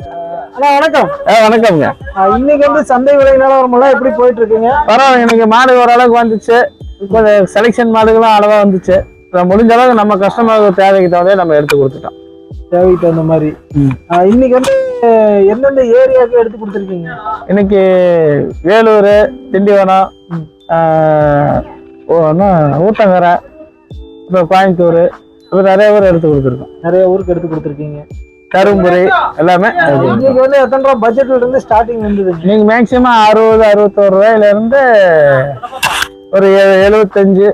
அண்ணா வணக்கம். வணக்கம்ங்க. இன்னைக்கு வந்து சந்தை விலை நிலவரம் எல்லாம் எப்படி போயிட்டு இருக்குங்க பரவாயில்ல இன்னைக்கு மாடு ஓரளவுக்கு வந்துச்சு. இப்போ செலெக்ஷன் மாடுகளும் அளவா வந்துச்சு. முடிஞ்ச அளவுக்கு நம்ம கஸ்டமருக்கு தேவைக்கு தகுந்தே நம்ம எடுத்து கொடுத்துட்டோம். தேவைக்கு தகுந்த மாதிரி. இன்னைக்கு வந்து எந்தெந்த ஏரியாவுக்கு எடுத்து கொடுத்துருக்கீங்க? இன்னைக்கு வேலூர் திண்டிவனம் ஊத்தங்கரை இப்போ கோயம்புத்தூர் இப்போ நிறைய ஊர் எடுத்து கொடுத்துருக்கோம். நிறைய ஊருக்கு எடுத்து கொடுத்துருக்கீங்க. தருமபுரி எல்லாமே இன்னைக்கு வந்து எத்தனை ரூபா பட்ஜெட்ல இருந்து ஸ்டார்டிங் வந்ததுங்க நீங்க மேக்சிமம் அறுபது அறுபத்தோரு ரூபாயில இருந்து ஒரு எழு- எழுபத்தஞ்சு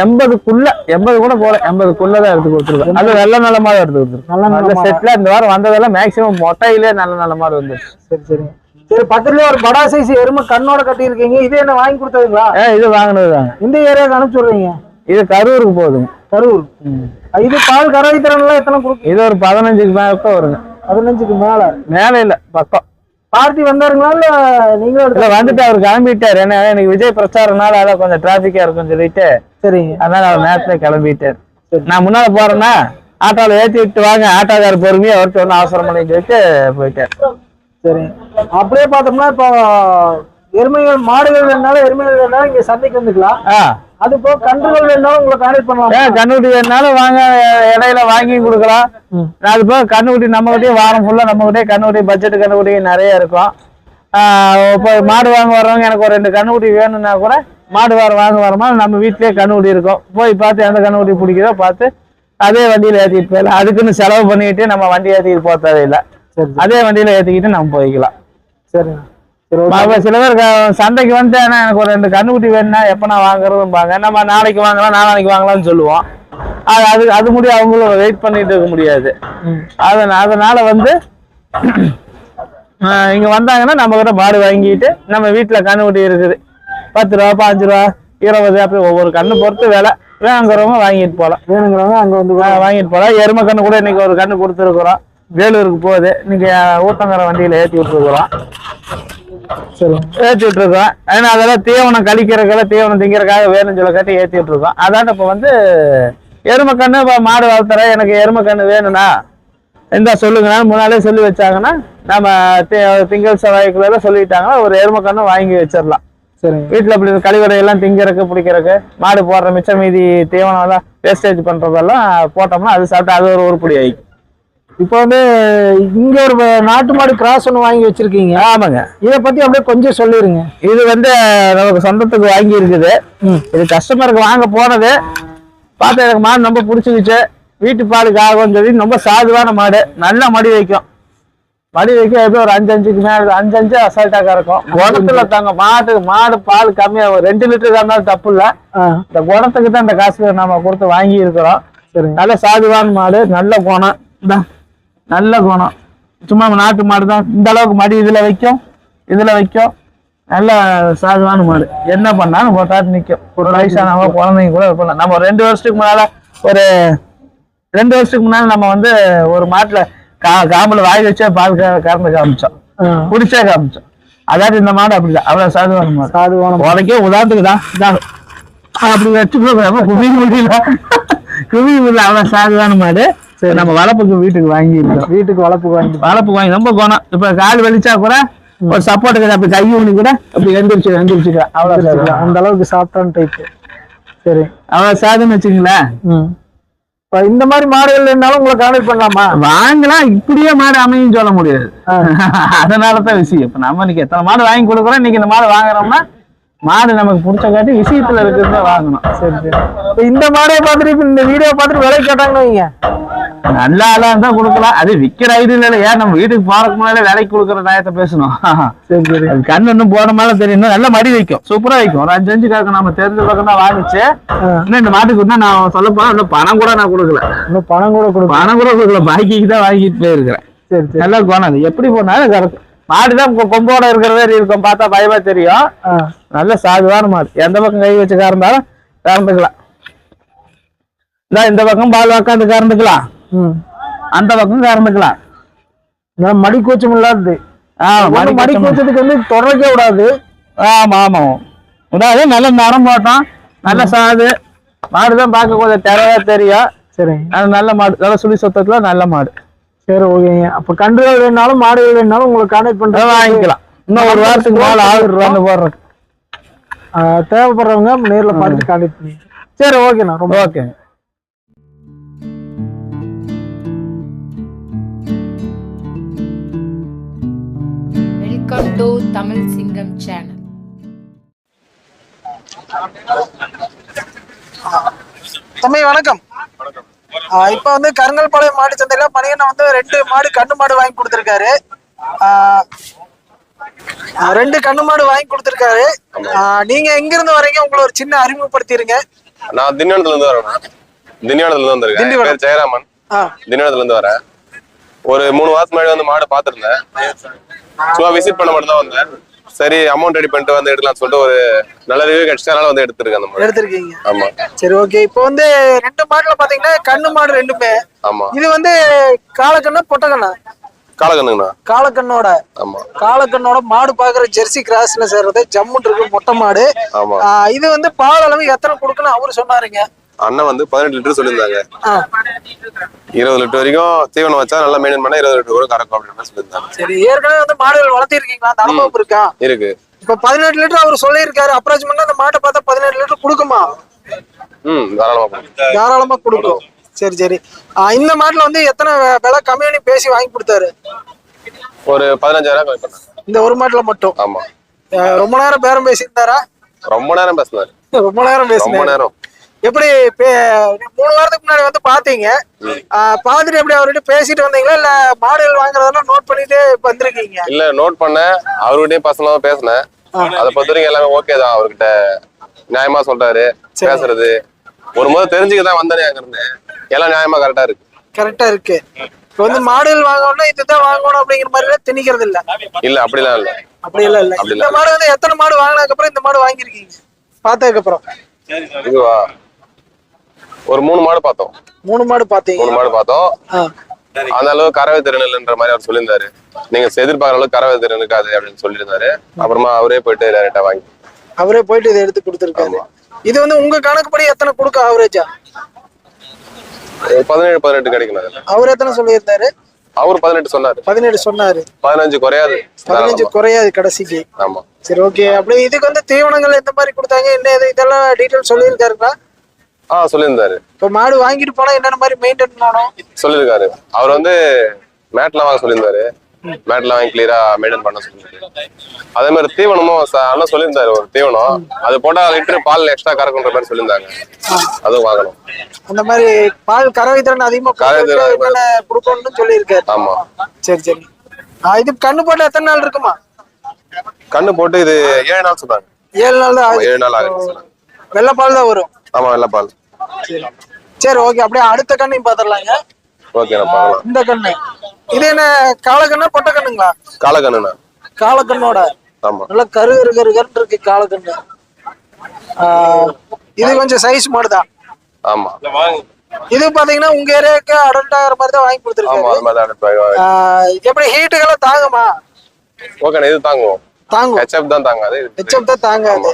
எண்பதுக்குள்ள எண்பது கூட போல எண்பதுக்குள்ள தான் எடுத்து கொடுத்துருக்கோம். அது நல்ல நல்ல எடுத்து கொடுத்துருக்கோம். நல்ல? செட்ல இந்த வாரம் வந்ததெல்லாம் மேக்சிமம் மொட்டையிலே நல்ல நல்ல மாடு வந்துருச்சு சரி சரி. சரி பக்கத்துலயே ஒரு படா சைஸ் எருமை கண்ணோட கட்டியிருக்கீங்க. இது என்ன வாங்கி கொடுத்ததுங்களா? இது வாங்கினது தாங்க இந்த ஏரியாவுக்கு அனுப்பிச்சு விடுறீங்க? இது கரூருக்கு போகுதுங்க. கரூர். இது பால் கறவை திறன்லாம் எத்தனை கொடுக்கு? இது ஒரு பதினஞ்சுக்கு மேல வருங்க. பதினஞ்சுக்கு மேல? மேலே இல்ல பக்கம். பார்ட்டி வந்தாருங்களா இல்ல நீங்களும் வந்துட்டு அவர் கிளம்பிட்டாரு. ஏன்னா எனக்கு விஜய் பிரச்சாரம்னால அதான் கொஞ்சம் டிராபிக்கா இருக்குன்னு சொல்லிட்டு சரிங்க. அதனால அவர் நேரத்துல கிளம்பிட்டாரு. நான் முன்னால போறேன்னா ஆட்டோல ஏத்தி விட்டு வாங்க ஆட்டோக்காரர் பொறுமையா அவர்கிட்ட ஒன்றும் அவசரம் பண்ணி சொல்லிட்டு போயிட்டார். சரி அப்படியே பார்த்தோம்னா இப்போ எருமைகள் மாடுகள் வேணாலும் எருமைகள் வேணாலும் இங்க சந்தைக்கு வந்துக்கலாம். அது போக கன்றுகள் வேணாலும் உங்களை கான்டெக்ட் பண்ணலாம். கண்ணுக்குட்டி வேணாலும் வாங்க இடையில வாங்கி கொடுக்கலாம். அது போக கண்ணுக்குட்டி நம்ம கிட்டே வாரம் ஃபுல்லா நம்ம கிட்டே கண்ணுக்குட்டி பட்ஜெட் கண்ணுக்குட்டி நிறைய இருக்கும். ஆ, இப்போ மாடு வாங்க வர்றவங்க எனக்கு ஒரு ரெண்டு கண்ணுக்குட்டி வேணும்னா கூட மாடு வாரம் வாங்க வரமா நம்ம வீட்லயே கண்ணுக்குட்டி இருக்கும். போய் பார்த்து எந்த கண்ணுக்குட்டி பிடிக்குதோ பார்த்து அதே வண்டியில ஏத்திட்டு போயிடலாம். அதுக்குன்னு செலவு பண்ணிட்டு நம்ம வண்டி ஏத்திட்டு போக தேவையில்லை. சரி அதே வண்டியில ஏத்திக்கிட்டு நம்ம போய்க்கலாம். சரிங்க சரி ஓகே. அப்ப சில பேர் க- சந்தைக்கு வந்து "அண்ணா, எனக்கு ஒரு ரெண்டு கண்ணுக்குட்டி வேணும்னா எப்ப நான் வாங்குறதும்பாங்க நம்ம நாளைக்கு வாங்கலாம் நாளானைக்கு வாங்கலாம்னு சொல்லுவோம். அது அது அது முடியும் அவங்களும் வெயிட் பண்ணிட்டு இருக்க முடியாது. அதனால அதனால வந்து இங்க வந்தாங்கன்னா நம்ம கிட்ட மாடு வாங்கிட்டு நம்ம வீட்டுல கண்ணுக்குட்டி இருக்குது. பத்து ரூபா பாஞ்சு ரூபா இருபது அப்படி ஒவ்வொரு கண்ணு பொறுத்து விலை. வாங்குறவங்க வாங்கிட்டு போகலாம் வேணுங்கிறவங்க அங்க வந்து வாங்கிட்டு போகலாம் எருமை கண்ணு கூட இன்னைக்கு ஒரு கண்ணு கொடுத்துருக்குறோம். வேலூருக்கு போகுது. இன்னைக்கு ஊத்தங்கரை வண்டியில ஏற்றி விட்டுருக்குறோம் சரி ஏற்றி விட்டுருக்கோம் ஏன்னா அதெல்லாம் தீவனம் கழிக்கிறதுக்கெல்லாம் தீவனம் திங்கிறதுக்காக வேணும்னு சொல்ல கட்டி ஏற்றி விட்டுருக்கோம் அதான் இப்போ வந்து எருமை கண்ணு இப்போ மாடு வளர்த்துறேன். எனக்கு எருமை கண்ணு வேணும்னா இந்த சொல்லுங்கண்ணா. முன்னாலே சொல்லி வச்சாங்கன்னா நம்ம தி- திங்கள் செவ்வாய்க்குள்ள சொல்லிட்டாங்கன்னா ஒரு எருமை கண்ணு வாங்கி வச்சிடலாம் சரிங்க. வீட்டில் இப்படி கழிவறையெல்லாம் திங்கிறதுக்கு பிடிக்கிறதுக்கு மாடு போடுற மிச்ச மீதி தீவனம் எல்லாம் வேஸ்டேஜ் பண்ணுறதெல்லாம் போட்டோம்னா அது சாப்பிட்டு அது ஒரு உருப்படி ஆகிக்கும் இப்போ வந்து இங்க ஒரு நாட்டு மாடு கிராஸ் ஒன்று வாங்கி வச்சிருக்கீங்க. ஆமாங்க. இதை பத்தி அப்படியே கொஞ்சம் சொல்லிருங்க. இது வந்து நமக்கு சொந்தத்துக்கு வாங்கி இருக்குது இது கஸ்டமருக்கு வாங்க போனது. பார்த்து எனக்கு மாடு ரொம்ப பிடிச்சிக்கிச்சு வீட்டு பாலுக்கு ஆகும்னு சொல்லி ரொம்ப சாதுவான மாடு. நல்லா மடி வைக்கும். மடி வைக்க எப்படி ஒரு அஞ்சு அஞ்சுக்கு மேல அஞ்சு அஞ்சு அசால்ட்டா கறக்கும் குடத்துல தாங்க மாட்டுக்கு மாடு பால் கம்மியா ஒரு ரெண்டு லிட்டர் கறந்தாலும் தப்பு இல்ல. இந்த குடத்துக்கு தான் இந்த காசு நம்ம கொடுத்து வாங்கி இருக்கிறோம் சரிங்க. நல்ல சாதுவான மாடு நல்ல குணம். நல்ல குணம். சும்மா நாட்டு மாடு தான். இந்த அளவுக்கு மடி இதுல வைக்கும் இதுல வைக்கும். நல்ல சாதுவான மாடு. என்ன பண்ணாலும் போட்டாட்டு நிற்கும் ஒரு வயசானவங்க குழந்தைங்க கூட பண்ணலாம். நம்ம ரெண்டு வருஷத்துக்கு முன்னால ஒரு ரெண்டு வருஷத்துக்கு முன்னால நம்ம வந்து ஒரு மாட்டுல கா காம்புல வாய் வச்சே பால் கறந்து காமிச்சோம். குடிச்சே காமிச்சோம். அதாவது இந்த மாடு அப்படிதான் அவ்வளவு சாதுவான மாடு. சாதுவான. உனக்கே உதாரணத்துக்கு தான். அப்படி வச்சு குவி முடியல குவி முடியல அவ்வளவு சாதுவான மாடு. நம்ம வளர்ப்புக்கு வீட்டுக்கு வாங்கி இருக்கோம் வீட்டுக்கு வளர்ப்பு வாங்கி வளர்ப்பு வாங்கி ரொம்ப குணம். இப்ப கால் வலிச்சா கூட ஒரு சப்போர்ட்டுக்கு அப்படி கை ஊனி கூட அப்படி எந்திரிச்சு எந்திரிச்சுக்க அவ்வளவு சாது. அந்த அளவுக்கு சாப்பிட்டான டைப் சரி. அவ்வளவு சாதுன்னு வச்சுங்களேன் இப்போ இந்த மாதிரி மாடுகள் இருந்தாலும் உங்களை கான்டெக்ட் பண்ணலாமா? வாங்கலாம். இப்படியே மாடு அமையும் சொல்ல முடியாது. அதனாலதான் விஷயம். இப்ப நம்ம இன்னைக்கு எத்தனை மாடு வாங்கி கொடுக்குறோம்? இன்னைக்கு இந்த மாடு வாங்குறோம்னா மாடு நமக்கு பிடிச்ச காட்டி விஷயத்துல இருக்கிறத வாங்கணும். சரி சரி. இப்போ இந்த மாடை பார்த்துட்டு இந்த வீடியோ பார்த்துட்டு விலை கேட்டாங்கன்னு வைங்க. நல்ல ஆளா இருந்தா கொடுக்கலாம். அது விக்கிற ஐடியா இல்ல ஏன் நம்ம வீட்டுக்கு போறதுக்கு முன்னாடி விலைக்கு கொடுக்குற நியாயத்தை பேசணும். சரி சரி. அது கண்ணு இன்னும் போன மேல தெரியும் நல்ல மடி வைக்கும். சூப்பரா வைக்கும். ஒரு அஞ்சு அஞ்சு காக்க நம்ம தெரிஞ்ச பக்கம் தான் வாங்கிச்சு. இன்னும் இந்த மாட்டுக்கு இன்னும் நான் சொல்ல போனா இன்னும் பணம் கூட நான் கொடுக்கல. இன்னும் பணம் கூட கொடுக்கும் பணம் கூட கொடுக்கல. பாக்கிக்கு தான் வாங்கிட்டு போயிருக்கிறேன். சரி சரி. நல்லா குணம். அது எப்படி போனாலும் கரெக்ட். மாடு தான் கொ- கொம்போட இருக்கிற மாதிரி இருக்கும் பார்த்தா பயமா தெரியும். நல்ல சாதுவான மாடு. எந்த பக்கம் கை வச்சு கறந்தாலும் கறந்துக்கலாம். இந்த இந்த பக்கம் பால் உக்காந்து கறந்துக்கலாம். அந்த பக்கம் கறந்துக்கலாம். மடி கூச்சம் இல்லாதது. ஆ, மடி கூச்சத்துக்கு வந்து தொடரவே விடாது. ஆமா ஆமா. அதாவது நல்ல நரம் போட்டோம். நல்ல சாது. மாடு தான் பார்க்க கொஞ்சம் தெரவா தெரியும். அது நல்ல மாடு. நல்ல சுழி சுத்தத்துல நல்ல மாடு. சரி ஓகேங்க அப்ப கன்றுகள் வேணாலும் மாடுகள் வேணாலும் உங்களுக்கு கான்டாக்ட் பண்றேன் வாங்கிக்கலாம். இன்னும் ஒரு வாரத்துக்கு மேல ஆகுது வந்து போடுறேன் தேவைப்படுறவங்க நேர்ல பார்த்து கான்டாக்ட் பண்ணி. சரி ஓகேண்ணா ரொம்ப ஓகே வெல்கம் டு தமிழ் சிங்கம் சேனல் தம்பி வணக்கம். இப்ப வந்து கருங்கல்பாளையம் மாடு சந்தையில பணியண்ணன் வந்து ரெண்டு மாடு கண்ணு மாடு வாங்கி கொடுத்திருக்காரு. ரெண்டு கண்ணு மாடு வாங்கி கொடுத்திருக்காரு. நீங்க எங்க இருந்து வரீங்க? உங்களை ஒரு சின்ன அறிமுகப்படுத்திருங்க. நான் திண்டிவனத்துல இருந்து வரேன். திண்டிவனத்துல இருந்து வந்திருக்கேன். பேர் ஜெயராமன். திண்டிவனத்துல இருந்து வரேன். ஒரு மூணு மாசம் முன்னாடி வந்து மாடு பாத்துருந்தேன் சும்மா விசிட் பண்ண மட்டும் தான் வந்தேன். சரி அமௌண்ட் ரெடி பண்ணிட்டு வந்து எடுக்கலாம்னு சொல்லிட்டு ஒரு நல்ல ரிவ்யூ கிடைச்சதுனால வந்து எடுத்திருக்கேன் மாடு எடுத்திருக்கீங்க. ஆமா. சரி ஓகே இப்போ வந்து ரெண்டு மாடுல பாத்தீங்கன்னா கண்ணு மாடு ரெண்டுமே. ஆமா. இது வந்து காலக்கண்ணா பொட்டக்கண்ணா? காலக்கண்ணுங்கண்ணா. காலக்கண்ணோட. ஆமா. காலக்கண்ணோட மாடு பாக்குற ஜெர்சி கிராஸ்ல சேர்றது ஜம்முன் இருக்கு மொட்டை மாடு. ஆமா. இது வந்து பால் அளவு எத்தனை கொடுக்கணும் அவரு சொன்னாருங்க. அண்ணன் வந்து பதினெட்டு லிட்டர் சொல்லியிருந்தாங்க. இருபது லிட்டர் வரைக்கும் தீவனம் வச்சா நல்லா மெயின்டைன் பண்ணா இருபது லிட்டர் கூட கறக்கும் அப்படின்னு சொல்லியிருந்தாங்க. சரி ஏற்கனவே வந்து மாடுகள் வளர்த்திருக்கீங்களா? அந்த அனுபவம் இருக்கா? இருக்கு. இப்ப பதினெட்டு லிட்டர் அவர் சொல்லியிருக்காரு. அப்ரோச் பண்ணா அந்த மாட்டை பார்த்தா பதினெட்டு லிட்டர் கொடுக்குமா? ம் தாராளமா. தாராளமா கொடுக்கும். சரி சரி. இந்த மாட்டுல வந்து எத்தனை விலை கம்மியானு பேசி வாங்கி கொடுத்தாரு? ஒரு பதினஞ்சாயிரம் இந்த ஒரு மாட்டுல மட்டும்? ஆமா. ரொம்ப நேரம் பேரம் பேசியிருந்தாரா? ரொம்ப நேரம் பேசினாரு. ரொம்ப நேரம் ரொம்ப பேசினாரு நேரம். எப்படி மூணு வாரத்துக்கு முன்னாடி வந்து பாத்தீங்க. பாத்துட்டு எப்படி அவர்கிட்ட பேசிட்டு வந்தீங்களா? இல்ல மாடுகள் வாங்குறதெல்லாம் நோட் பண்ணிட்டு வந்திருக்கீங்க? இல்ல நோட் பண்ணேன். அவர்கிட்டயும் பர்சனலா பேசினேன். அதை பொறுத்த வரைக்கும் எல்லாமே ஓகே தான். அவர்கிட்ட நியாயமா சொல்றாரு பேசுறது. ஒரு முறை தெரிஞ்சுக்க தான் வந்தேனே அங்க இருந்து. எல்லாம் நியாயமா கரெக்டா இருக்கு. கரெக்டா இருக்கு. இப்ப வந்து மாடுகள் வாங்கணும்னா இதுதான் வாங்கணும் அப்படிங்கிற மாதிரி எல்லாம் திணிக்கிறது இல்ல. இல்ல அப்படிலாம் இல்ல. அப்படி எல்லாம் இல்ல. அப்படி இந்த மாடு வந்து எத்தனை மாடு வாங்கினதுக்கு அப்புறம் இந்த மாடு வாங்கியிருக்கீங்க? பார்த்ததுக்கு அப்புறம் இதுவா? ஒரு மூணு மாடு பார்த்தோம். மூணு மாடு பாத்தீங்க மூணு மாடு பார்த்தோம். அந்த அளவுக்கு கறவை திறன் இல்லைன்ற மாதிரி அவர் சொல்லியிருந்தாரு. நீங்க எதிர்பார்க்குற அளவுக்கு கறவை திறன் இருக்காது அப்படின்னு சொல்லியிருந்தாரு. அப்புறமா அவரே போயிட்டு டேரக்டா வாங்கி அவரே போயிட்டு இதை எடுத்து கொடுத்துருக்காரு. இது வந்து உங்க கணக்குப்படி எத்தனை கொடுக்க ஆவரேஜா பதினேழு பதினெட்டு கிடைக்கணும் அதுல. அவர் எத்தனை சொல்லியிருந்தாரு? அவர் பதினெட்டு சொன்னாரு. பதினேழு சொன்னாரு. பதினஞ்சு குறையாது. பதினஞ்சு. குறையாது கடைசிக்கு. ஆமா. சரி ஓகே அப்படியே இதுக்கு வந்து தீவனங்கள் எந்த மாதிரி கொடுத்தாங்க? என்ன இது? இதெல்லாம் டீட்டெயில் சொல்லியிருக்காருங்களா? ஆ சொல்லியிருந்தாரு. இப்ப மாடு வாங்கிட்டு போனா என்னென்ன மாதிரி மெயின்டைன் பண்ணணும்? சொல்லியிருக்காரு. அவர் வந்து மேட்லாம் வாங்க சொல்லியிருந்தாரு. மேட்லாம் வாங்கி கிளியரா மெயின்டைன் பண்ண சொல்லியிருக்காரு அதே மாதிரி தீவனமும் ச- அண்ணன் சொல்லியிருந்தாரு ஒரு தீவனம். அது போட்டா லிட்டர் பால் எக்ஸ்ட்ரா கறக்குன்ற மாதிரி சொல்லியிருந்தாங்க. அதுவும் வாங்கணும். அந்த மாதிரி பால் கறவை திறன் அதிகமா கறவை திறன் என்னென்ன கொடுக்கணும்னு சொல்லியிருக்காரு. ஆமா. சரி சரி. ஆ, இது கண்ணு போட்டு எத்தனை நாள் இருக்குமா? கண்ணு போட்டு இது ஏழு நாள் சொன்னாங்க. ஏழு நாள் தான் ஆகுது. ஏழு நாள் ஆகுது சொன்னாங்க. வெள்ளைப்பால் தான் வரும். ஆமா வெள்ளை பால். சரி. ஓகே அப்படியே அடுத்த கண்ணையும் பாத்திரலாங்க ஓகே நான் பார்க்கலாம். இந்த கண்ணு. இது என்ன காலக்கண்ணா பொட்ட கண்ணுங்களா காலக்கண்ணுண்ணா. காலக்கண்ணோட. ஆமா. நல்லா கரு கரு கரு கருன்னு இருக்கு காலக்கண்ணு. இது கொஞ்சம் சைஸ் மாடுதான். ஆமா. இது பாத்தீங்கன்னா உங்க ஏரியாவுக்கு அடல்ட் ஆகிற மாதிரி தான் வாங்கி ஆ, எப்படி ஹீட்டுக்கெல்லாம் தாங்குமா? ஓகே இது தாங்குவோம். தாங்கும். ஹெச்எப் தான் தாங்காது. இது- ஹெச்எப் தான் தாங்காது.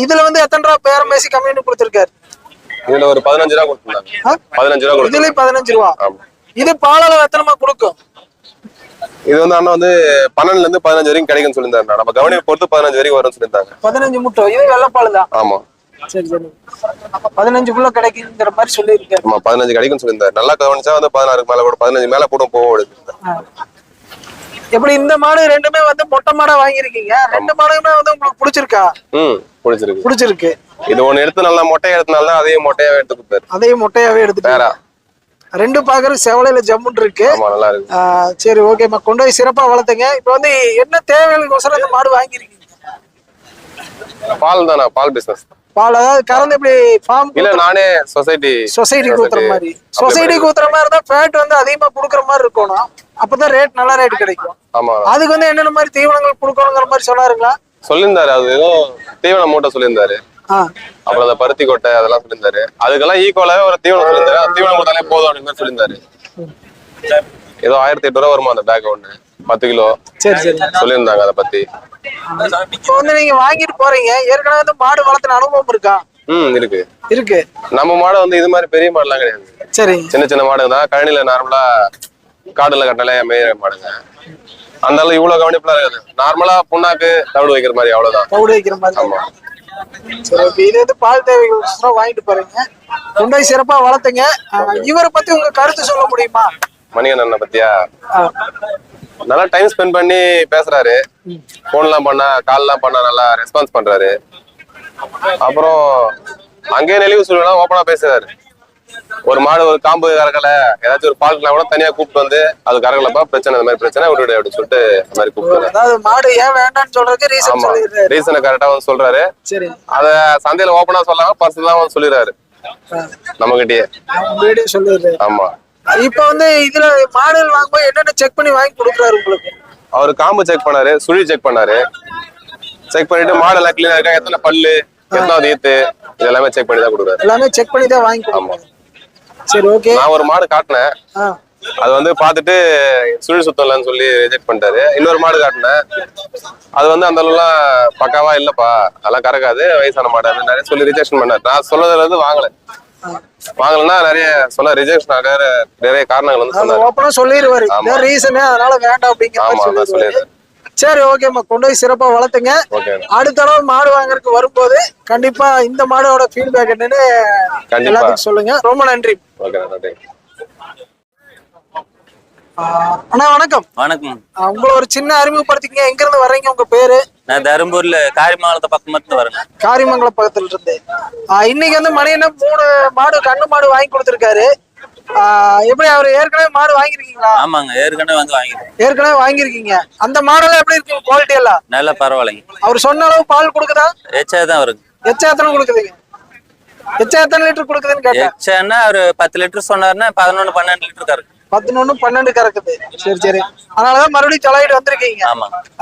இதுல வந்து எத்தனை ரூபா பேரம் பேசி கம்மின்னு கொடுத்துருக்காரு? இதுல ஒரு பதினஞ்சு ரூபா கொடுத்துருந்தாங்க? பதினஞ்சு ரூபா கொடுத்து இதுலயும் பதினஞ்சு ரூபா. இது பாலளவு எத்தனைமா கொடுக்கும்? இது வந்து அண்ணா வந்து பன்னெண்டுல இருந்து பதினஞ்சு வரைக்கும் கிடைக்கும்னு சொல்லியிருந்தாரு நம்ம கவனியை பொறுத்து பதினஞ்சு வரைக்கும் வரும்னு சொல்லியிருந்தாங்க. பதினஞ்சு முட்டை. இது வெள்ளைப்பால் தான். ஆமா. சரி சரி. பதினஞ்சுக்குள்ள கிடைக்குங்கிற மாதிரி சொல்லியிருக்காரு. ஆமா பதினஞ்சு கிடைக்கும்னு சொல்லியிருந்தாரு. நல்லா கவனிச்சா வந்து பதினாறுக்கு மேல கூட பதினஞ்சு மேல கூட போகும் எப்படி இந்த மாடு ரெண்டுமே வந்து மொட்டை மாடா வாங்கியிருக்கீங்க? ரெண்டு மாடுமே வந்து உங்களுக்கு பிடிச்சிருக்கா? ம் பிடிச்சிருக்கு. பிடிச்சிருக்கு. இது ஒண்ணு எடுத்து நல்லா மொட்டையா எடுத்தனால தான் அதையும் மொட்டையாவே எடுத்து கொடுத்தாரு அதையும் மொட்டையாவே எடுத்துட்டு வேற. ரெண்டு பாக்குறது செவலையில ஜம்முன் இருக்கு. சரி ஓகேம்மா கொண்டு போய் சிறப்பா வளர்த்துங்க. இப்போ வந்து என்ன தேவைகளுக்கோசரம் இந்த மாடு வாங்கியிருக்கீங்க? பால் தானா பால் பிசினஸ் பால் அதாவது கறந்து இப்படி ஃபார்ம் இல்ல நானே சொசைட்டி சொசைட்டி ஊத்துற மாதிரி. சொசைட்டி ஊத்துற மாதிரி இருந்தா ஃபேட் வந்து அதிகமா குடுக்குற மாதிரி இருக்கணும். அப்பதான் ரேட் நல்ல ரேட் கிடைக்கும். ஆமா. அதுக்கு வந்து என்னென்ன மாதிரி தீவனங்கள் கொடுக்கணுங்கிற மாதிரி சொன்னாருங்களா? சொல்லியிருந்தாரு. அது ஏதோ தீவன மூட்டை சொல்லியிருந்தாரு. அப்புறம் அந்த பருத்தி கொட்டை அதெல்லாம் சொல்லியிருந்தாரு. அதுக்கெல்லாம் ஈக்குவலாவே ஒரு தீவனம் சொல்லியிருந்தாரு. அந்த தீவனம் கொடுத்தாலே போதும் அப்படின்னு மாதிரி சொல்லியிருந்தாரு. ஏதோ ஆயிரத்தி எட்டு ரூபா வருமா அந்த பேக் ஒண்ணு? பத்து கிலோ? சரி சரி. சொல்லியிருந்தாங்க அதை பத்தி. இப்போ வந்து நீங்க வாங்கிட்டு போறீங்க. ஏற்கனவே வந்து மாடு வளர்த்துன அனுபவம் இருக்கா? ம் இருக்கு. இருக்கு. நம்ம மாடு வந்து இது மாதிரி பெரிய மாடுலாம் கிடையாது. சரி. சின்ன சின்ன மாடு தான். கழனில நார்மலா காடுல கட்டல மேய மாடுங்க. அந்த அளவு இவ்வளவு கவனிப்புலாம் இருக்காது. நார்மலா புண்ணாக்கு தவிடு வைக்கிற மாதிரி அவ்வளவுதான். பவுடர் வைக்கிற மாதிரி. ஆமா. ஓகே இது வந்து பால் தேவைகள் வாங்கிட்டு போறீங்க. கொண்டாய் சிறப்பா வளர்த்துங்க. இவரை பத்தி உங்க கருத்து சொல்ல முடியுமா? மணிகண்டனை பத்தியா? நல்லா டைம் ஸ்பெண்ட் பண்ணி பேசுறாரு. போன்லாம் பண்ணா கால்லாம் பண்ணா நல்லா ரெஸ்பான்ஸ் பண்றாரு. அப்புறம் அங்கேயே நெளிவு சொல்லுவேன் ஓப்பனா பேசுறாரு. ஒரு மாடு ஒரு காம்பு கறக்கல. ஏதாச்சும் ஒரு பால்க்குனா கூட தனியா கூப்பிட்டு வந்து அது கறக்கலப்பா பிரச்சனை இந்த மாதிரி பிரச்சனை விட்டுடு அப்படின்னு சொல்லிட்டு இந்த மாதிரி கூப்பிட்டு அதாவது மாடு ஏன் வேண்டாம்னு சொல்றதுக்கு ரீசன் ஆமா. ரீசனை கரெக்டா வந்து சொல்றாரு. சரி. அத சந்தையில ஓப்பனா சொல்லாம பர்சனலா வந்து சொல்லிடுறாரு. நம்ம கிட்டயே சொல்லிடுறாரு. ஆமா. இப்ப வந்து இதுல மாடுகள் வாங்கும்போது என்னென்ன செக் பண்ணி வாங்கி கொடுக்குறாரு உங்களுக்கு? அவரு காம்பு செக் பண்ணாரு சுழி செக் பண்ணாரு. செக் பண்ணிட்டு மாடு எல்லாம் கிளீனா இருக்கா எத்தனை பல்லு எத்தனாவது ஈத்து இது எல்லாமே செக் பண்ணி தான் கொடுக்குறாரு. எல்லாமே செக் பண்ணி தான் வாங்கி கொடுக்குறாரு. சரி ஓகே நான் ஒரு மாடு காட்டினேன். அது வந்து பார்த்துட்டு சுழி சுத்தம் இல்லைன்னு சொல்லி ரிஜெக்ட் பண்ணிட்டாரு. இன்னொரு மாடு காட்டினேன். அது வந்து அந்த அளவுலாம் பக்காவா இல்லப்பா. அதெல்லாம் கறக்காது. வயசான மாடு அது நிறைய சொல்லி ரிஜெக்ஷன் பண்ணாரு. நான் சொன்னதுல இருந்து வாங்கல. வாங்கலன்னா நிறைய சொன்ன ரிஜெக்ஷன் ஆக நிறைய காரணங்கள் வந்து சொன்னாரு. ஓப்பனா சொல்லிடுவாரு ரீசனு அதனால வேண்டாம் அப்படிங்கிற ஆமா நான் சொல்லிடுறேன் சரி ஓகேம்மா கொண்டு போய் சிறப்பா வளர்த்துங்க. அடுத்த தடவை மாடு வாங்குறதுக்கு வரும்போது கண்டிப்பா இந்த மாடோட ஃபீட்பேக் என்னன்னு கண்டிப்பா. எல்லாத்துக்கும் சொல்லுங்க. ரொம்ப நன்றி. ஓகே நன்றி ஆஹ் அண்ணா வணக்கம். வணக்கம். உங்களை ஒரு சின்ன அறிமுகப்படுத்திக்கங்க. எங்க இருந்து வர்றீங்க உங்க பேரு? நான் தருமபுரியில காரிமாவளத்தை பக்கம் இருந்து வரேன். காரிமங்கலம் பக்கத்துல இருந்து ஆஹ் இன்னைக்கு வந்து மணி என்ன மூணு மாடு கண்ணு மாடு வாங்கி கொடுத்துருக்காரு. எப்படி அவர் ஏற்கனவே மாடு வாங்கியிருக்கீங்களா? ஆமாங்க ஏற்கனவே வந்து வாங்கிட்டேன் ஏற்கனவே வாங்கியிருக்கீங்க. அந்த மாடெல்லாம் எப்படி இருக்கு குவாலிட்டி எல்லாம்? நல்லா பரவாயில்லைங்க. அவர் சொன்ன அளவு பால் கொடுக்குதா? எச்சா தான் வருங்க எச்சா எத்தனை கொடுக்குதுங்க எச்சா எத்தனை லிட்டர் கொடுக்குதுன்னு கேட்டேன். எச்சான்னா ஒரு பத்து லிட்டர் சொன்னாருன்னா பதினொன்று பன்னெண்டு லிட்டர் கறக்கு பதினொன்னு பன்னெண்டு கறக்குது. சரி சரி. அதனாலதான் மறுபடியும் தலையிட்டு வந்திருக்கீங்க.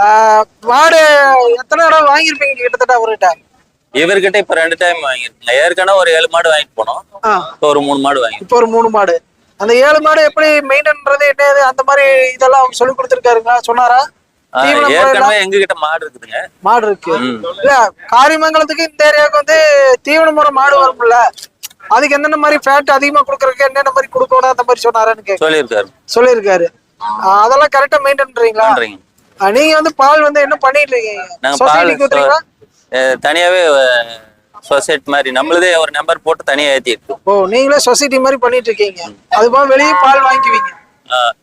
ஆஹ் மாடு எத்தனை தடவை வாங்கியிருப்பீங்க கிட்டத்தட்ட அவர்கிட்ட? இவர்கிட்ட இப்ப ரெண்டு டைம் வாங்கிருக்கேங்க ஏற்கனவே ஒரு ஏழு மாடு வாங்கிட்டு போனோம். இப்போ ஒரு மூணு மாடு வாங்கி இப்போ ஒரு மூணு மாடு. அந்த ஏழு மாடு எப்படி மெயின்டைன் பண்றது என்னது அந்த மாதிரி இதெல்லாம் அவங்க சொல்லி கொடுத்துருக்காருங்களா? சொன்னாரா? ஏற்கனவே எங்ககிட்ட மாடு இருக்குதுங்க. மாடு இருக்கு. இல்ல காரிமங்கலத்துக்கு இந்த ஏரியாவுக்கு வந்து தீவன முறை மாடு வரும்ல. அதுக்கு என்னென்ன மாதிரி ஃபேட் அதிகமா கொடுக்கறதுக்கு என்னென்ன மாதிரி கொடுக்கணும் அந்த மாதிரி சொன்னாரான்னு சொல்லியிருக்காரு. சொல்லியிருக்காரு. அதெல்லாம் கரெக்டா மெயின்டைன் பண்றீங்களா? நீங்க வந்து பால் வந்து என்ன பண்ணிட்டு இருக்கீங்க? சொசைட்டிக்கு தனியாவே சொசைட்டி மாதிரி நம்மளதே ஒரு நம்பர் போட்டு தனியா ஏத்தி இருக்கு ஓ நீங்களே சொசைட்டி மாதிரி பண்ணிட்டு இருக்கீங்க. அது போக வெளியே பால் வாங்கிக்குவீங்க.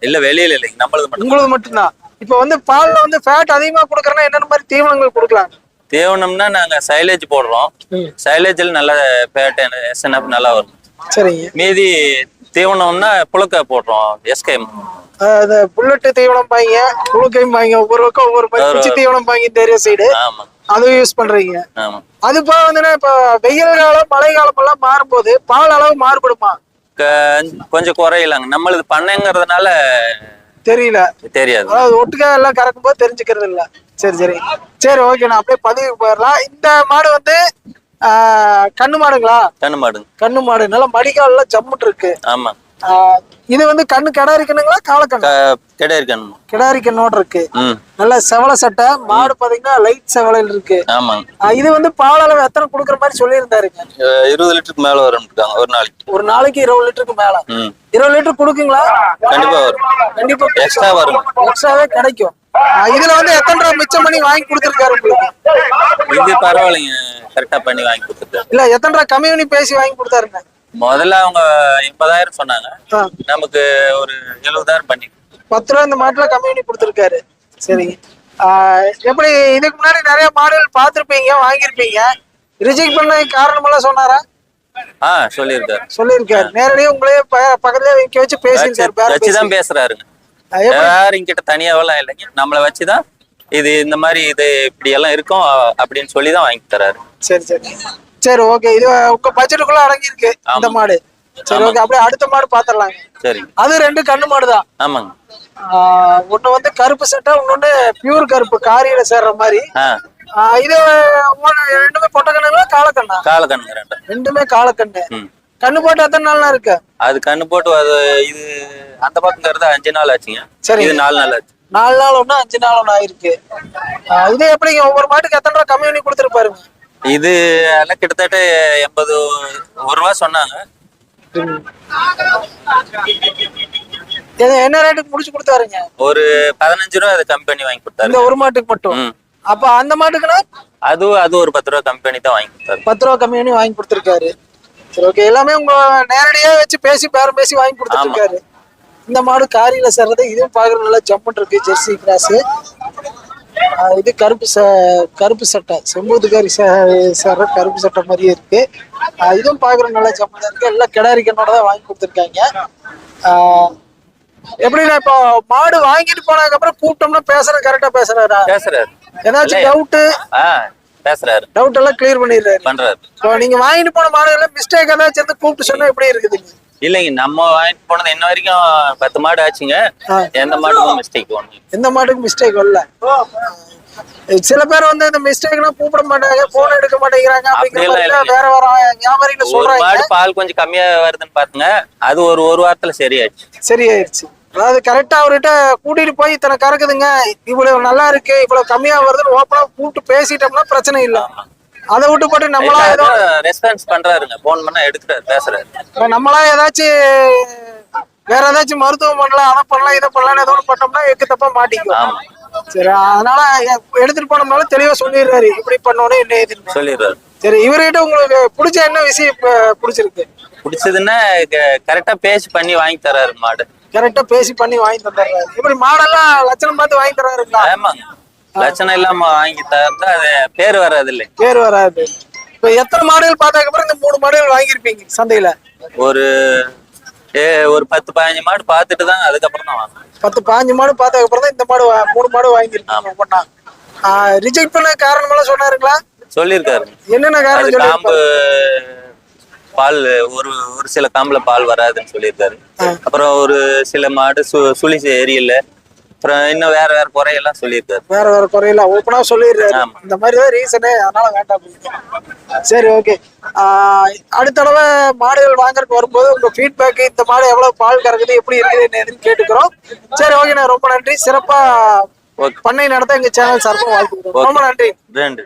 இல்ல வெளியில இல்லைங்க நம்மளது மட்டும் உங்களுக்கு மட்டும்தான். இப்போ வந்து பால்ல வந்து ஃபேட் அதிகமா கொடுக்கறனா என்னென்ன மாதிரி தீவனங்கள் கொடுக்கலாம்? தேவனம்னா நாங்க சைலேஜ் போடுறோம். சைலேஜில் நல்ல பேட் எஸ்என்எஃப் நல்லா வரும். சரிங்க. மீதி தீவனம்னா புழுக்க போடுறோம் எஸ்கேம் இந்த புல்லட் தீவனம் பாய்ங்க புழுக்கையும் பாய்ங்க ஒவ்வொரு பக்கம் ஒவ்வொரு குச்சி தீவனம் பாய்ங்க இந்த ஏரியா சைடு அதுவும் யூஸ் பண்றீங்க. ஆமா. அது போக வந்துன்னா இப்போ வெயில் காலம் மழை காலம் எல்லாம் மாறும்போது பால் அளவு மாறுபடுமா? கொஞ்சம் குறையலாங்க. நம்மளது பண்ணைங்கிறதுனால தெரியல. தெரியாது. அதாவது ஒட்டுக்கா எல்லாம் கறக்கும் போது தெரிஞ்சுக்கிறது இல்ல. சரி சரி. சரி ஓகே நான் அப்படியே பதிவுக்கு போயிடலாம். இந்த மாடு வந்து கண்ணு மாடுங்களா? கண்ணு மாடுங்க. கண்ணு மாடு. நல்லா மடிக்கால ஜம்முட்டு இருக்கு. ஆமா. இது வந்து கண்ணு கிடாரி கண்ணுங்களா காலக்கண்ணு க- கிடையாது கண்ணு கிடாரி கண்ணோட இருக்கு. நல்ல செவலை சட்டை மாடு பாத்தீங்கன்னா லைட் செவலையில் இருக்கு. ஆமாங்க. ஆஹ், இது வந்து பால் அளவு எத்தனை கொடுக்குற மாதிரி சொல்லியிருந்தாருங்க? இருபது லிட்டருக்கு மேல வரும்னுட்டாங்க ஒரு நாளைக்கு. ஒரு நாளைக்கு இருபது லிட்டருக்கு மேல? இருபது லிட்டர் கொடுக்குங்களா? கண்டிப்பா வரும். கண்டிப்பா எக்ஸ்ட்ரா வரும். எக்ஸ்ட்ராவே கிடைக்கும். இதுல வந்து எத்தனை ரூபா மிச்சம் பண்ணி வாங்கி கொடுத்துருக்காரு உங்களுக்கு? இது பரவாயில்லைங்க கரெக்டா பண்ணி வாங்கி கொடுத்துருக்காரு இல்ல எத்தனை ரூபா கம்மி பண்ணி பேசி வாங்கி கொடுத்தாருங்க? முதல்ல அவங்க எண்பதாயிரம் சொன்னாங்க. நமக்கு ஒரு எழுபதாயிரம் பண்ணி பத்து ரூபா இந்த மாட்டுல கம்மி பண்ணி கொடுத்துருக்காரு. சரிங்க. எப்படி இதுக்கு முன்னாடி நிறைய மாடல் பார்த்திருப்பீங்க வாங்கியிருப்பீங்க. ரிஜெக்ட் பண்ண காரணமெல்லாம் சொன்னாரா? ஆ சொல்லியிருக்காரு. சொல்லியிருக்காரு. நேரடியாக உங்களே பக்கத்துலயே வைக்க வச்சு பேசியிருக்காரு பேரம் வச்சுதான் பேசி. பேசுறாருங்க. யாரும் கிட்ட தனியாவெல்லாம் இல்லைங்க. நம்மளை வச்சுதான் இது இந்த மாதிரி இது இப்படி எல்லாம் இருக்கும் அப்படின்னு சொல்லி தான் வாங்கி தராரு. சரி சரி. சரி ஓகே இது உங்க பட்ஜெட்டுக்குள்ள அடங்கியிருக்கு இந்த. மாடு. சரி ஓகே அப்படியே அடுத்த மாடு பாத்திரலாங்க. சரிங்க. அது ரெண்டு கண்ணு மாடு தான் ஆமாங்க ஒன்னு வந்து கருப்பு சட்டை இன்னொன்னு பியூர் கருப்பு காரியில சேர்ற மாதிரி. இது ஒண்ணு- ரெண்டுமே பொட்டை கண்ணுங்களா காலக்கண்ணா காலக்கண்ணுங்க ரெண்டு. ரெண்டுமே காலக்கண்ணு கண்ணு. போட்டு எத்தனை நாள்லாம் இருக்கு? அது கண்ணு போட்டு அது இது அந்த பக்கங்கிறது அஞ்சு நாள் ஆச்சுங்க. சரிங்க. இது நாலு நாள் ஆச்சு. நாலு நாள் ஒண்ணு அஞ்சு நாள் ஒண்ணு ஆயிருக்கு. இது எப்படிங்க ஒவ்வொரு மாட்டுக்கு எத்தனை ரூபா கம்மி பண்ணி கொடுத்துருப்பாருங்க இது எல்லாம் கிட்டத்தட்ட எண்பது ஒரு ரூபா சொன்னாங்க. என்ன ரேட்டுக்கு முடிச்சு கொடுத்தாருங்க? ஒரு பதினஞ்சு ரூபா அது கம்மி பண்ணி வாங்கி கொடுத்தாரு. இந்த ஒரு மாட்டுக்கு மட்டும்? அப்ப அந்த மாட்டுக்குன்னா? அது அது ஒரு பத்து ரூபா கம்மி பண்ணி தான் வாங்கி கொடுத்தாரு. பத்து ரூபா கம்மி பண்ணி வாங்கி கொடுத்துருக்காரு. சரி ஓகே எல்லாமே உங்க நேரடியா வச்சு பேசி பேரம் பேசி வாங்கி கொடுத்துருக்காரு இந்த மாடு காரியில சேர்றது இதுவும் பாக்குற நல்லா ஜம்முன் இருக்கு ஜெர்சி கிராஸ் இது கருப்பு ச கருப்பு சட்டை. செம்பூத்துக்காரி சேர்ற கருப்பு சட்டை மாதிரியே இருக்கு. இதுவும் பாக்குற நல்லா ஜம்முன் இருக்கு. எல்லாம் கிடாரி கண்ணோட தான் வாங்கி கொடுத்துருக்காங்க. ஆஹ் எப்படின்னா இப்போ மாடு வாங்கிட்டு போனதுக்கு அப்புறம் கூப்பிட்டோம்னா பேசுற கரெக்டா பேசுறாரா? பேசுறாரு. ஏதாச்சும் டவுட்டு பேசுறாரு. டவுட் எல்லாம் கிளியர் பண்ணிடுறாரு. பண்றாரு. நீங்க வாங்கிட்டு போன மாடுகளை மிஸ்டேக் ஏதாச்சும் கூப்பிட்டு சொன்னா எப்படி இருக்குதுங்க இல்லைங்க நம்ம வாங்கிட்டு போனது இன்ன வரைக்கும் பத்து மாடு ஆச்சுங்க. எந்த மாட்டுக்கும் மிஸ்டேக் ஒண்ணு எந்த மாட்டுக்கு மிஸ்டேக் வரல சில பேர் வந்து இந்த மிஸ்டேக்லாம் கூப்பிட மாட்டாங்க போன் எடுக்க மாட்டேங்கிறாங்க. வேற வேற வியாபாரிகள் ஒரு சொல்றாங்க. மாடு பால் கொஞ்சம் கம்மியா வருதுன்னு பாத்துங்க அது ஒரு ஒரு வாரத்துல சரியாயிடுச்சு. சரியாயிருச்சு அதாவது கரெக்டா அவர்கிட்ட கூட்டிட்டு போய் இத்தனை கறக்குதுங்க இவ்வளவு நல்லா இருக்கு இவ்வளவு கம்மியா வருதுன்னு ஓப்பனா கூப்பிட்டு பேசிட்டோம்னா பிரச்சனை இல்ல. அதை விட்டு போட்டு நம்மளா ஏதோ ரெஸ்பான்ஸ் பண்றாருங்க. போன் பண்ணா எடுக்கிறாரு பேசுறாரு. நம்மளா ஏதாச்சும் வேற ஏதாச்சும் மருத்துவம் பண்ணலாம் அதை பண்ணலாம் இதை பண்ணலாம் ஏதோ ஒண்ணு பண்ணோம்னா எக்கு தப்பா மாட்டிக்குவோம் ஆமா. சரி அதனால எடுத்துட்டு போனோம்னால தெளிவா சொல்லிடுறாரு. இப்படி பண்ணணும் என்ன ஏதுன்னு. சொல்லிடுறாரு. சரி இவர்கிட்ட உங்களுக்கு பிடிச்ச என்ன விஷயம் இப்ப பிடிச்சிருக்கு? பிடிச்சதுன்னா கரெக்டா பேசி பண்ணி வாங்கி தராரு மாடு. கரெக்டா பேசி பண்ணி வாங்கி தந்துடுறாரு. இப்படி மாடெல்லாம் லட்சணம் பார்த்து வாங்கி தர்றாருங்களா? ஆமாங்க. லட்சணம் இல்லாம வாங்கி தரா அது பேர் வராது இல்லை பேர் வராது. இப்ப எத்தனை மாடுகள் பார்த்ததுக்கு அப்புறம் இந்த மூணு மாடுகள் வாங்கியிருப்பீங்க சந்தையில? ஒரு ஏ ஒரு பத்து பதினஞ்சு மாடு பார்த்துட்டு தான் அதுக்கப்புறம் தான் வாங்கணும் பத்து பாஞ்சு மாடு பார்த்ததுக்கு அப்புறம் தான் இந்த மாடு வா- மூணு மாடு வாங்கியிருக்கீங்க ஒவ்வொன்னா. ரிஜெக்ட் பண்ண காரணம் எல்லாம் சொன்னாருங்களா? சொல்லியிருக்காரு. என்னென்ன அது காரணம் காம்பு சொல்லி பால் ஒரு ஒரு சில காம்புல பால் வராதுன்னு சொல்லியிருக்காரு. அப்புறம் ஒரு சில மாடு சு சுழி ஏரியல அப்புறம் இன்னும் வேற வேற குறையெல்லாம் சொல்லியிருக்காரு. வேற வேற குறையில ஓப்பனா சொல்லிடுறாரு. இந்த மாதிரி தான் ரீசனு அதனால வேண்டாம். சரி ஓகே அடுத்த தடவை மாடுகள் வாங்குறதுக்கு வரும்போது உங்க ஃபீட்பேக் இந்த மாடு எவ்வளவு பால் கறக்குது எப்படி இருக்குது கேட்டுக்கிறோம். சரி ஓகேண்ணா ரொம்ப நன்றி. சிறப்பா பண்ணை நடத்த எங்க சேனல் சார்பாக வாழ்த்துக்கிறோம். ரொம்ப நன்றி. ரெண்டு